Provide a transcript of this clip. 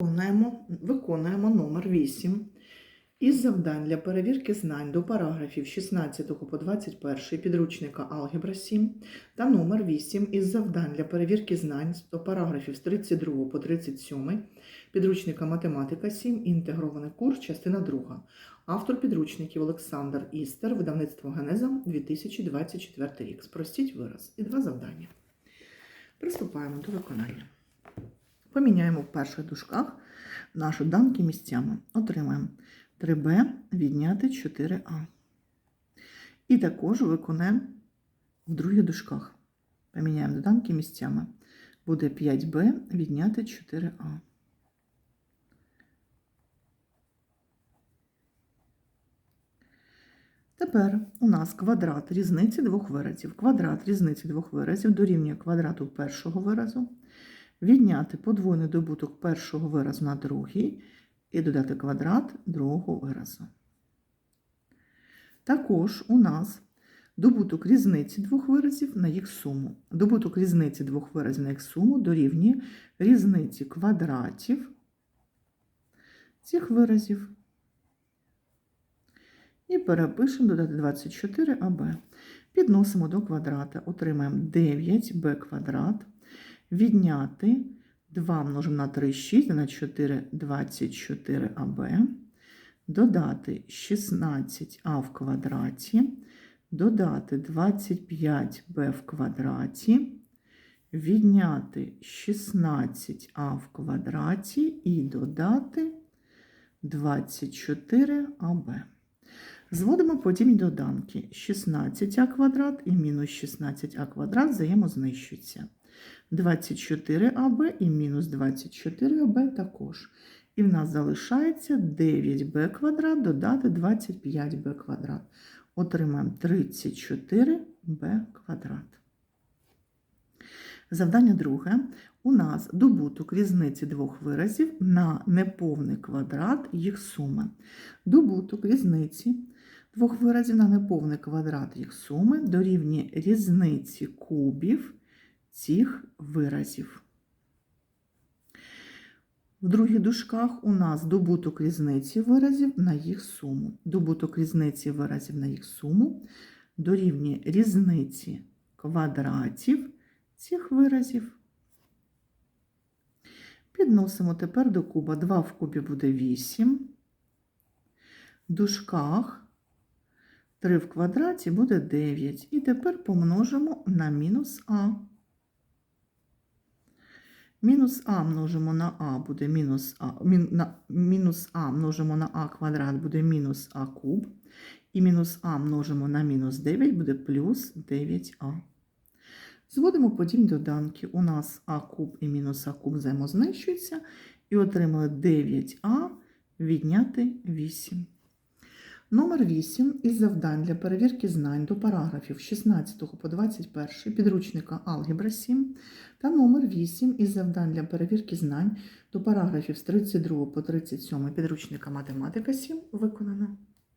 Виконуємо, виконуємо номер 8 із завдань для перевірки знань до параграфів 16 по 21 підручника Алгебра 7 та номер 8 із завдань для перевірки знань до параграфів з 32 по 37 підручника Математика 7 інтегрований курс, частина 2. Автор підручників Олександр Істер, видавництво Генеза 2024 рік. Спростіть вираз. І два завдання. Приступаємо до виконання. Поміняємо в перших дужках наші данки місцями. Отримаємо 3b відняти 4а. І також виконаємо в других дужках. Поміняємо доданки місцями. Буде 5b відняти 4а. Тепер у нас квадрат різниці двох виразів. Квадрат різниці двох виразів дорівнює квадрату першого виразу відняти подвойний добуток першого виразу на другий і додати квадрат другого виразу. Також у нас добуток різниці двох виразів на їх суму. Добуток різниці двох виразів на їх суму дорівнює різниці квадратів цих виразів. І перепишемо додати 24аб. Підносимо до квадрата, отримаємо 9b квадрат відняти 2 множимо на 3, 6, на 4, 24аб, додати 16а в квадраті, додати 25b в квадраті, відняти 16а в квадраті і додати 24аб. Зводимо подібні доданки. 16а квадрат і мінус 16а квадрат взаємознищуються. 24АБ і мінус 24АБ також. І в нас залишається 9b квадрат додати 25b квадрат. Отримаємо 34b квадрат. Завдання друге. У нас добуток різниці двох виразів на неповний квадрат їх суми. Добуток різниці двох виразів на неповний квадрат їх суми дорівнює різниці кубів цих виразів. В других дужках у нас добуток різниці виразів на їх суму. Добуток різниці виразів на їх суму дорівнює різниці квадратів цих виразів. Підносимо тепер до куба 2 в кубі буде 8. В дужках 3 в квадраті буде 9. І тепер помножимо на мінус а. Мінус а множимо на а буде мінус а, мін, на, мінус а множимо на а квадрат буде мінус а куб. І мінус а множимо на мінус 9 буде плюс 9а. Зводимо подібні доданки. У нас а куб і мінус а куб взаємознищуються. І отримали 9а відняти 8. Номер 8 із завдань для перевірки знань до параграфів 16 по 21 підручника Алгебра 7 та номер 8 із завдань для перевірки знань до параграфів з 32 по 37 підручника Математика 7 виконано.